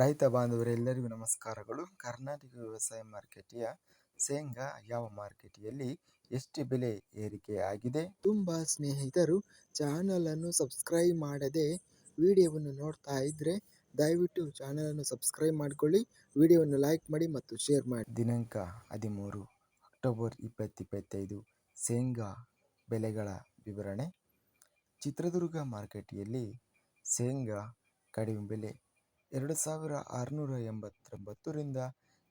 ರೈತ ಬಾಂಧವರೆಲ್ಲರಿಗೂ ನಮಸ್ಕಾರಗಳು. ಕರ್ನಾಟಕ ವ್ಯವಸಾಯ ಮಾರ್ಕೆಟಿಯ ಶೇಂಗಾ ಯಾವ ಮಾರ್ಕೆಟಿಯಲ್ಲಿ ಎಷ್ಟು ಬೆಲೆ ಏರಿಕೆ ಆಗಿದೆ? ತುಂಬ ಸ್ನೇಹಿತರು ಚಾನಲನ್ನು ಸಬ್ಸ್ಕ್ರೈಬ್ ಮಾಡದೆ ವಿಡಿಯೋವನ್ನು ನೋಡ್ತಾ ಇದ್ದರೆ ದಯವಿಟ್ಟು ಚಾನಲನ್ನು ಸಬ್ಸ್ಕ್ರೈಬ್ ಮಾಡಿಕೊಳ್ಳಿ, ವಿಡಿಯೋವನ್ನು ಲೈಕ್ ಮಾಡಿ ಮತ್ತು ಶೇರ್ ಮಾಡಿ. ದಿನಾಂಕ ಹದಿಮೂರು ಅಕ್ಟೋಬರ್ ಇಪ್ಪತ್ತಿಪ್ಪತ್ತೈದು ಶೇಂಗಾ ಬೆಲೆಗಳ ವಿವರಣೆ. ಚಿತ್ರದುರ್ಗ ಮಾರ್ಕೆಟಿಯಲ್ಲಿ ಶೇಂಗಾ ಕಡಿಮೆ ಬೆಲೆ ಎರಡು ಸಾವಿರ ಆರುನೂರ ಎಂಬತ್ತೊಂಬತ್ತರಿಂದ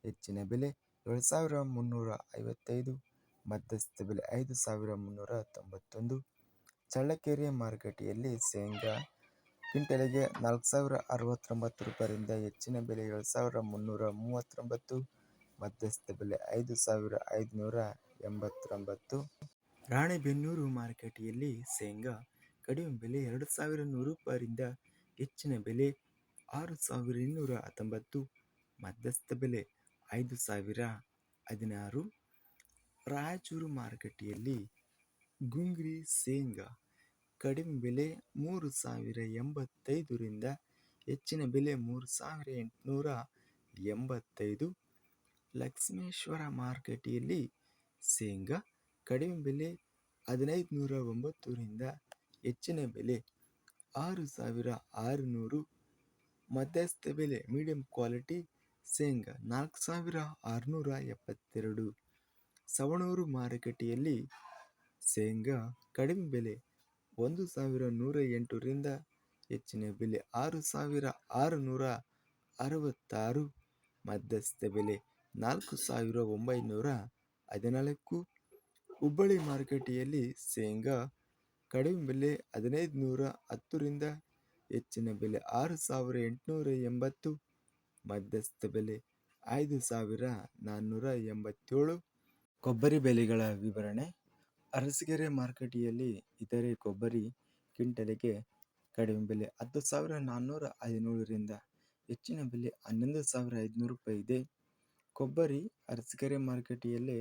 ಹೆಚ್ಚಿನ ಬೆಲೆ ಏಳು ಸಾವಿರ ಮುನ್ನೂರ ಐವತ್ತೈದು, ಮಧ್ಯಸ್ಥ ಬೆಲೆ ಐದು ಸಾವಿರ ಮುನ್ನೂರ ತೊಂಬತ್ತೊಂದು. ಚಳ್ಳಕೆರೆ ಮಾರುಕಟ್ಟೆಯಲ್ಲಿ ಶೇಂಗಾ ಕ್ವಿಂಟಲಿಗೆ ನಾಲ್ಕು ಸಾವಿರ ಅರವತ್ತೊಂಬತ್ತು ರೂಪಾಯಿಂದ ಹೆಚ್ಚಿನ ಬೆಲೆ ಏಳು ಸಾವಿರ ಮುನ್ನೂರ ಮೂವತ್ತೊಂಬತ್ತು, ಮಧ್ಯಸ್ಥ ಬೆಲೆ ಐದು ಸಾವಿರ ಐದುನೂರ ಎಂಬತ್ತೊಂಬತ್ತು. ರಾಣೆಬೆನ್ನೂರು ಮಾರುಕಟ್ಟೆಯಲ್ಲಿ ಶೇಂಗಾ ಕಡಿಮೆ ಬೆಲೆ ಎರಡು ಸಾವಿರ ನೂರು ರೂಪಾಯಿಂದ ಹೆಚ್ಚಿನ ಬೆಲೆ ಆರು ಸಾವಿರ ಇನ್ನೂರ ಹತ್ತೊಂಬತ್ತು ಮಧ್ಯಸ್ಥ ಬೆಲೆ ಐದು ಸಾವಿರ ಹದಿನಾರು. ರಾಯಚೂರು ಮಾರುಕಟ್ಟೆಯಲ್ಲಿ ಗುಂಗ್ರಿ ಸೇಂಗಾ ಕಡಿಮೆ ಬೆಲೆ ಮೂರು ಸಾವಿರ ಎಂಬತ್ತೈದರಿಂದ ಹೆಚ್ಚಿನ ಬೆಲೆ ಮೂರು ಸಾವಿರ ಎಂಟುನೂರ ಎಂಬತ್ತೈದು. ಲಕ್ಷ್ಮೇಶ್ವರ ಮಾರುಕಟ್ಟೆಯಲ್ಲಿ ಸೇಂಗಾ ಕಡಿಮೆ ಬೆಲೆ ಹದಿನೈದು ನೂರ ಒಂಬತ್ತರಿಂದ ಹೆಚ್ಚಿನ ಬೆಲೆ ಆರು ಸಾವಿರ ಆರುನೂರು ಮಧ್ಯಸ್ಥ ಬೆಲೆ ಮೀಡಿಯಂ ಕ್ವಾಲಿಟಿ ಶೇಂಗಾ ನಾಲ್ಕು ಸಾವಿರ ಆರುನೂರ ಎಪ್ಪತ್ತೆರಡು. ಸವಣೂರು ಮಾರುಕಟ್ಟೆಯಲ್ಲಿ ಶೇಂಗಾ ಕಡಿಮೆ ಬೆಲೆ ಒಂದು ಸಾವಿರ ನೂರ ಎಂಟರಿಂದ ಹೆಚ್ಚಿನ ಬೆಲೆ ಆರು ಸಾವಿರ ಆರುನೂರ ಅರವತ್ತಾರು. ಮಧ್ಯಸ್ಥ ಬೆಲೆ ನಾಲ್ಕು ಸಾವಿರ ಒಂಬೈನೂರ ಹದಿನಾಲ್ಕು. ಹುಬ್ಬಳ್ಳಿ ಮಾರುಕಟ್ಟೆಯಲ್ಲಿ ಶೇಂಗಾ ಕಡಿಮೆ ಬೆಲೆ ಹದಿನೈದು ನೂರ ಹತ್ತರಿಂದ ಹೆಚ್ಚಿನ ಬೆಲೆ ಆರು ಸಾವಿರ ಎಂಟುನೂರ ಎಂಬತ್ತು, ಮಧ್ಯಸ್ಥ ಬೆಲೆ ಐದು ಸಾವಿರ ನಾನ್ನೂರ ಎಂಬತ್ತೇಳು. ಕೊಬ್ಬರಿ ಬೆಲೆಗಳ ವಿವರಣೆ. ಅರಸೀಕೆರೆ ಮಾರುಕಟ್ಟೆಯಲ್ಲಿ ಇತರೆ ಕೊಬ್ಬರಿ ಕ್ವಿಂಟಲಿಗೆ ಕಡಿಮೆ ಬೆಲೆ ಹತ್ತು ಸಾವಿರ ನಾನ್ನೂರ ಹದಿನೇಳರಿಂದ ಹೆಚ್ಚಿನ ಬೆಲೆ ಹನ್ನೊಂದು ಸಾವಿರ ಐದುನೂರು ರೂಪಾಯಿ ಇದೆ. ಕೊಬ್ಬರಿ ಅರಸೀಕೆರೆ ಮಾರುಕಟ್ಟೆಯಲ್ಲಿ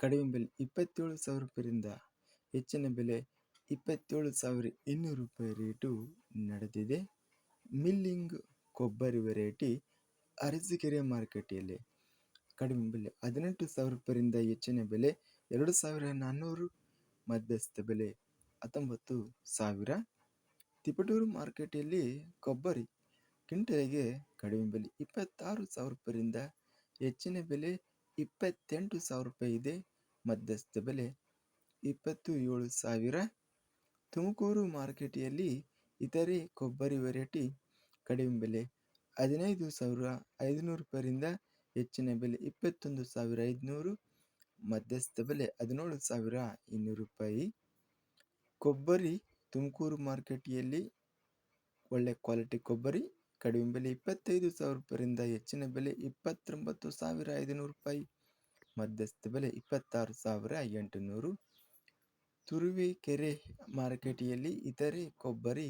ಕಡಿಮೆ ಬೆಲೆ ಇಪ್ಪತ್ತೇಳು ಸಾವಿರ ರೂಪಾಯಿಯಿಂದ ಹೆಚ್ಚಿನ ಬೆಲೆ ಇಪ್ಪತ್ತೇಳು ಸಾವಿರ ಇನ್ನೂರು ರೂಪಾಯಿ ರೇಟು ನಡೆದಿದೆ. ಮಿಲ್ಲಿಂಗ್ ಕೊಬ್ಬರಿ ವೆರೈಟಿ ಅರಸೀಕೆರೆ ಮಾರುಕಟ್ಟೆಯಲ್ಲಿ ಕಡಿಮೆ ಬೆಲೆ, ಹದಿನೆಂಟು ಸಾವಿರ ರೂಪಾಯಿಂದ ಹೆಚ್ಚಿನ ಬೆಲೆ, ಎರಡು ಸಾವಿರ ನಾನ್ನೂರು ಮಧ್ಯಸ್ಥ ಬೆಲೆ, ಹತ್ತೊಂಬತ್ತು ಸಾವಿರ. ತಿಪಟೂರು ಮಾರುಕಟ್ಟೆಯಲ್ಲಿ ಕೊಬ್ಬರಿ ಕ್ವಿಂಟಲಿಗೆ ಕಡಿಮೆ ಬೆಲೆ, ಇಪ್ಪತ್ತಾರು ಸಾವಿರ ರೂಪಾಯಿಂದ ಹೆಚ್ಚಿನ ಬೆಲೆ, ಇಪ್ಪತ್ತೆಂಟು ಸಾವಿರ ರೂಪಾಯಿ ಇದೆ ಮಧ್ಯಸ್ಥ ಬೆಲೆ ಇಪ್ಪತ್ತು ಏಳು ಸಾವಿರ. ತುಮಕೂರು ಮಾರುಕಟ್ಟೆಯಲ್ಲಿ ಇತರೆ ಕೊಬ್ಬರಿ ವೆರೈಟಿ ಕಡಿಮೆ ಬೆಲೆ ಹದಿನೈದು ಸಾವಿರ ಐದುನೂರು ರೂಪಾಯಿಂದ ಹೆಚ್ಚಿನ ಬೆಲೆ ಇಪ್ಪತ್ತೊಂದು ಸಾವಿರ ಐದುನೂರು, ಮಧ್ಯಸ್ಥ ಬೆಲೆ ಹದಿನೇಳು ಸಾವಿರ ಇನ್ನೂರು ರೂಪಾಯಿ. ಕೊಬ್ಬರಿ ತುಮಕೂರು ಮಾರುಕಟ್ಟೆಯಲ್ಲಿ ಒಳ್ಳೆ ಕ್ವಾಲಿಟಿ ಕೊಬ್ಬರಿ, ಕಡಿಮೆ ಬೆಲೆ ಇಪ್ಪತ್ತೈದು ಸಾವಿರ ರೂಪಾಯಿಂದ ಹೆಚ್ಚಿನ ಬೆಲೆ ಇಪ್ಪತ್ತೊಂಬತ್ತು ಸಾವಿರ ಐದುನೂರು ರೂಪಾಯಿ, ಮಧ್ಯಸ್ಥ ಬೆಲೆ ಇಪ್ಪತ್ತಾರು ಸಾವಿರ ಎಂಟುನೂರು. ತುರುವೇಕೆರೆ ಮಾರುಕಟ್ಟೆಯಲ್ಲಿ ಇತರೆ ಕೊಬ್ಬರಿ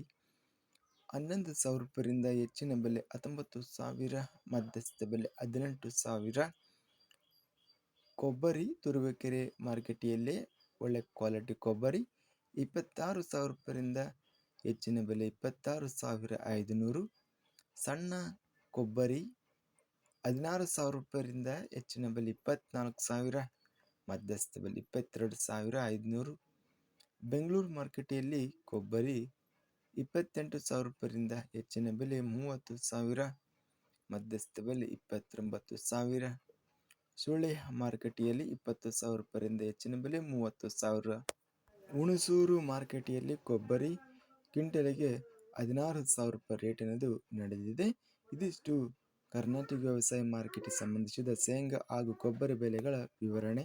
ಹನ್ನೊಂದು ಸಾವಿರ ರೂಪಾಯಿಂದ ಹೆಚ್ಚಿನ ಬೆಲೆ, ಹತ್ತೊಂಬತ್ತು ಸಾವಿರ ಮಧ್ಯಸ್ಥ ಬೆಲೆ, ಹದಿನೆಂಟು ಸಾವಿರ ಕೊಬ್ಬರಿ ತುರುವೇಕೆರೆ ಮಾರುಕಟ್ಟೆಯಲ್ಲೇ ಒಳ್ಳೆ ಕ್ವಾಲಿಟಿ ಕೊಬ್ಬರಿ, ಇಪ್ಪತ್ತಾರು ಸಾವಿರ ರೂಪಾಯಿಂದ ಹೆಚ್ಚಿನ ಬೆಲೆ, ಇಪ್ಪತ್ತಾರು ಸಾವಿರ ಐದುನೂರು ಸಣ್ಣ ಕೊಬ್ಬರಿ, ಹದಿನಾರು ಸಾವಿರ ರೂಪಾಯಿಂದ ಹೆಚ್ಚಿನ ಬೆಲೆ ಇಪ್ಪತ್ತ್ನಾಲ್ಕು ಸಾವಿರ ಮಧ್ಯಸ್ಥ ಬೆಲೆ, ಇಪ್ಪತ್ತೆರಡು ಸಾವಿರ ಐದುನೂರು ಬೆಂಗಳೂರು ಮಾರುಕಟ್ಟೆಯಲ್ಲಿ ಕೊಬ್ಬರಿ ಇಪ್ಪತ್ತೆಂಟು ಸಾವಿರ ರೂಪಾಯಿಂದ ಹೆಚ್ಚಿನ ಬೆಲೆ ಮೂವತ್ತು ಸಾವಿರ, ಮಧ್ಯಸ್ಥ ಬೆಲೆ ಇಪ್ಪತ್ತೊಂಬತ್ತು ಸಾವಿರ, ಸುಳ್ಳೆ ಮಾರುಕಟ್ಟೆಯಲ್ಲಿ ಇಪ್ಪತ್ತು ಸಾವಿರ ರೂಪಾಯಿಂದ ಹೆಚ್ಚಿನ ಬೆಲೆ ಮೂವತ್ತು ಸಾವಿರ. ಹುಣಸೂರು ಮಾರುಕಟ್ಟೆಯಲ್ಲಿ ಕೊಬ್ಬರಿ ಕ್ವಿಂಟಲಿಗೆ ಹದಿನಾರು ಸಾವಿರ ರೂಪಾಯಿ ರೇಟಿನದು ನಡೆದಿದೆ. ಇದಿಷ್ಟು ಕರ್ನಾಟಕ ವ್ಯವಸಾಯ ಮಾರುಕಟ್ಟೆ ಸಂಬಂಧಿಸಿದ ಶೇಂಗಾ ಹಾಗೂ ಕೊಬ್ಬರಿ ಬೆಲೆಗಳ ವಿವರಣೆ.